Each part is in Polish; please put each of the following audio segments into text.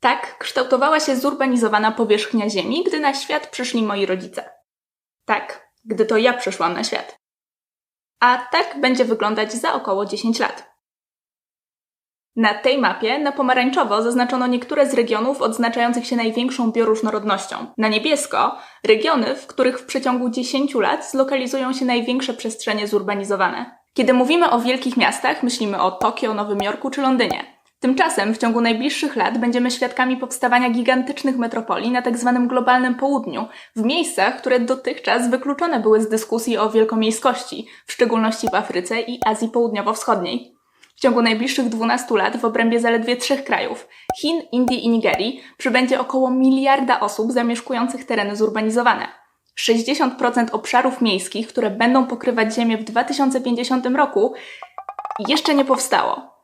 Tak kształtowała się zurbanizowana powierzchnia Ziemi, gdy na świat przyszli moi rodzice. Tak, gdy to ja przyszłam na świat. A tak będzie wyglądać za około 10 lat. Na tej mapie na pomarańczowo zaznaczono niektóre z regionów odznaczających się największą bioróżnorodnością. Na niebiesko regiony, w których w przeciągu 10 lat zlokalizują się największe przestrzenie zurbanizowane. Kiedy mówimy o wielkich miastach, myślimy o Tokio, Nowym Jorku czy Londynie. Tymczasem w ciągu najbliższych lat będziemy świadkami powstawania gigantycznych metropolii na tzw. Tak globalnym południu, w miejscach, które dotychczas wykluczone były z dyskusji o wielkomiejskości, w szczególności w Afryce i Azji Południowo-Wschodniej. W ciągu najbliższych 12 lat w obrębie zaledwie trzech krajów Chin, Indii i Nigerii przybędzie około miliarda osób zamieszkujących tereny zurbanizowane. 60% obszarów miejskich, które będą pokrywać Ziemię w 2050 roku, jeszcze nie powstało.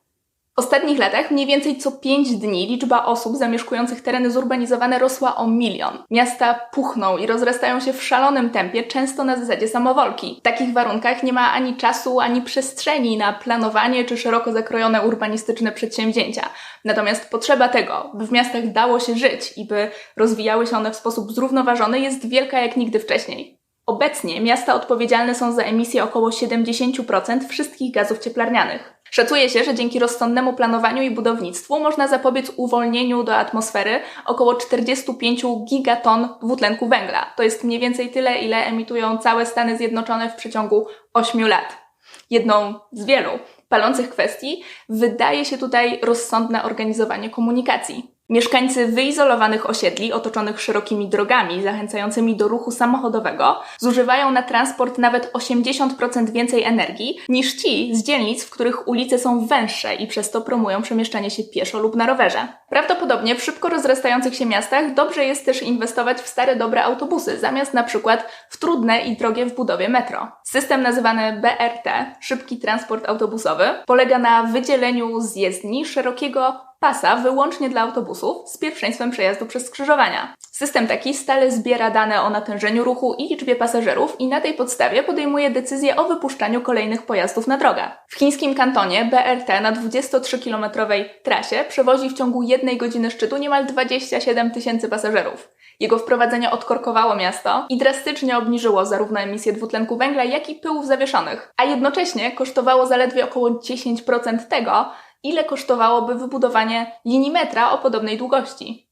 W ostatnich latach mniej więcej co 5 dni liczba osób zamieszkujących tereny zurbanizowane rosła o milion. Miasta puchną i rozrastają się w szalonym tempie, często na zasadzie samowolki. W takich warunkach nie ma ani czasu, ani przestrzeni na planowanie czy szeroko zakrojone urbanistyczne przedsięwzięcia. Natomiast potrzeba tego, by w miastach dało się żyć i by rozwijały się one w sposób zrównoważony, jest wielka jak nigdy wcześniej. Obecnie miasta odpowiedzialne są za emisję około 70% wszystkich gazów cieplarnianych. Szacuje się, że dzięki rozsądnemu planowaniu i budownictwu można zapobiec uwolnieniu do atmosfery około 45 gigaton dwutlenku węgla. To jest mniej więcej tyle, ile emitują całe Stany Zjednoczone w przeciągu 8 lat. Jedną z wielu palących kwestii wydaje się tutaj rozsądne organizowanie komunikacji. Mieszkańcy wyizolowanych osiedli, otoczonych szerokimi drogami zachęcającymi do ruchu samochodowego, zużywają na transport nawet 80% więcej energii niż ci z dzielnic, w których ulice są węższe i przez to promują przemieszczanie się pieszo lub na rowerze. Prawdopodobnie w szybko rozrastających się miastach dobrze jest też inwestować w stare dobre autobusy, zamiast na przykład w trudne i drogie w budowie metro. System nazywany BRT, szybki transport autobusowy, polega na wydzieleniu z jezdni szerokiego pasa wyłącznie dla autobusów z pierwszeństwem przejazdu przez skrzyżowania. System taki stale zbiera dane o natężeniu ruchu i liczbie pasażerów i na tej podstawie podejmuje decyzję o wypuszczaniu kolejnych pojazdów na drogę. W chińskim kantonie BRT na 23-kilometrowej trasie przewozi w ciągu jednej godziny szczytu niemal 27 tysięcy pasażerów. Jego wprowadzenie odkorkowało miasto i drastycznie obniżyło zarówno emisję dwutlenku węgla, jak i pyłów zawieszonych, a jednocześnie kosztowało zaledwie około 10% tego, ile kosztowałoby wybudowanie linii metra o podobnej długości.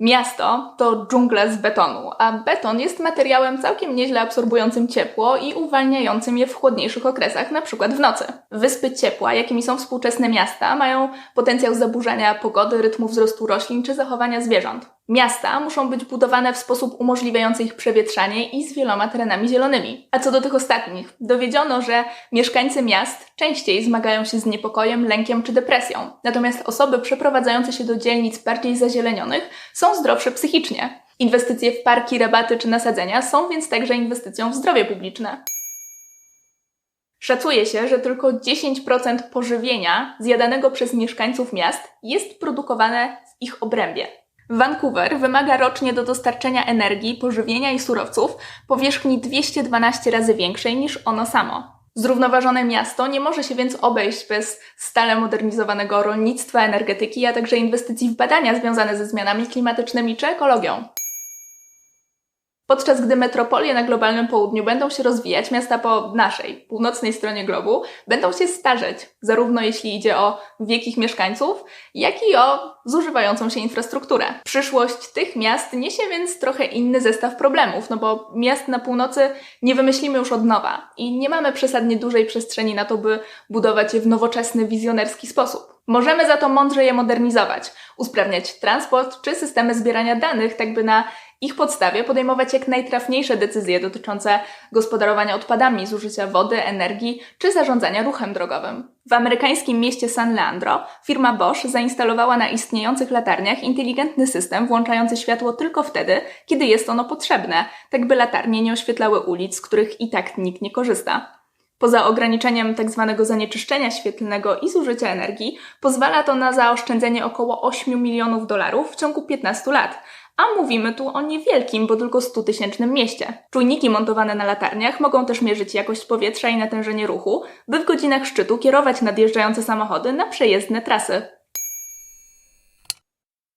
Miasto to dżungla z betonu, a beton jest materiałem całkiem nieźle absorbującym ciepło i uwalniającym je w chłodniejszych okresach, np. w nocy. Wyspy ciepła, jakimi są współczesne miasta, mają potencjał zaburzania pogody, rytmu wzrostu roślin czy zachowania zwierząt. Miasta muszą być budowane w sposób umożliwiający ich przewietrzanie i z wieloma terenami zielonymi. A co do tych ostatnich, dowiedziono, że mieszkańcy miast częściej zmagają się z niepokojem, lękiem czy depresją. Natomiast osoby przeprowadzające się do dzielnic bardziej zazielenionych są zdrowsze psychicznie. Inwestycje w parki, rabaty czy nasadzenia są więc także inwestycją w zdrowie publiczne. Szacuje się, że tylko 10% pożywienia zjadanego przez mieszkańców miast jest produkowane w ich obrębie. Vancouver wymaga rocznie do dostarczenia energii, pożywienia i surowców powierzchni 212 razy większej niż ono samo. Zrównoważone miasto nie może się więc obejść bez stale modernizowanego rolnictwa, energetyki, a także inwestycji w badania związane ze zmianami klimatycznymi czy ekologią. Podczas gdy metropolie na globalnym południu będą się rozwijać, miasta po naszej, północnej stronie globu będą się starzeć, zarówno jeśli idzie o wiek ich mieszkańców, jak i o zużywającą się infrastrukturę. Przyszłość tych miast niesie więc trochę inny zestaw problemów, no bo miast na północy nie wymyślimy już od nowa i nie mamy przesadnie dużej przestrzeni na to, by budować je w nowoczesny, wizjonerski sposób. Możemy za to mądrze je modernizować, usprawniać transport czy systemy zbierania danych, tak by na ich podstawie podejmować jak najtrafniejsze decyzje dotyczące gospodarowania odpadami, zużycia wody, energii czy zarządzania ruchem drogowym. W amerykańskim mieście San Leandro firma Bosch zainstalowała na istniejących latarniach inteligentny system włączający światło tylko wtedy, kiedy jest ono potrzebne, tak by latarnie nie oświetlały ulic, z których i tak nikt nie korzysta. Poza ograniczeniem tzw. Tak zanieczyszczenia świetlnego i zużycia energii, pozwala to na zaoszczędzenie około 8 milionów dolarów w ciągu 15 lat, a mówimy tu o niewielkim, bo tylko 100 tysięcznym mieście. Czujniki montowane na latarniach mogą też mierzyć jakość powietrza i natężenie ruchu, by w godzinach szczytu kierować nadjeżdżające samochody na przejezdne trasy.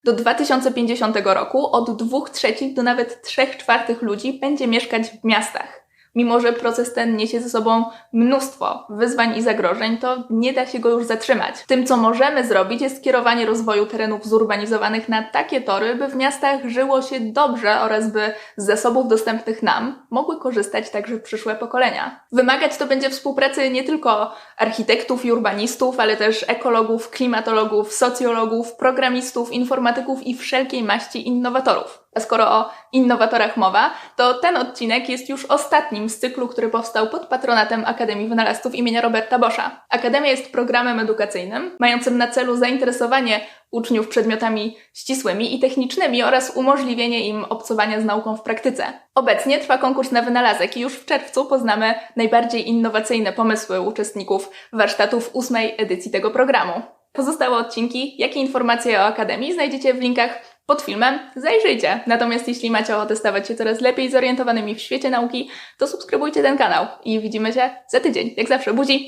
Do 2050 roku od 2 trzecich do nawet 3 czwartych ludzi będzie mieszkać w miastach mimo że proces ten niesie ze sobą mnóstwo wyzwań i zagrożeń, to nie da się go już zatrzymać. Tym, co możemy zrobić, jest skierowanie rozwoju terenów zurbanizowanych na takie tory, by w miastach żyło się dobrze oraz by z zasobów dostępnych nam mogły korzystać także przyszłe pokolenia. Wymagać to będzie współpracy nie tylko architektów i urbanistów, ale też ekologów, klimatologów, socjologów, programistów, informatyków i wszelkiej maści innowatorów. A skoro o innowatorach mowa, to ten odcinek jest już ostatnim z cyklu, który powstał pod patronatem Akademii Wynalazców imienia Roberta Boscha. Akademia jest programem edukacyjnym mającym na celu zainteresowanie uczniów przedmiotami ścisłymi i technicznymi oraz umożliwienie im obcowania z nauką w praktyce. Obecnie trwa konkurs na wynalazek i już w czerwcu poznamy najbardziej innowacyjne pomysły uczestników warsztatów ósmej edycji tego programu. Pozostałe odcinki, jak i informacje o Akademii znajdziecie w linkach pod filmem, zajrzyjcie. Natomiast jeśli macie ochotę stawać się coraz lepiej zorientowanymi w świecie nauki, to subskrybujcie ten kanał i widzimy się za tydzień. Jak zawsze, buzi!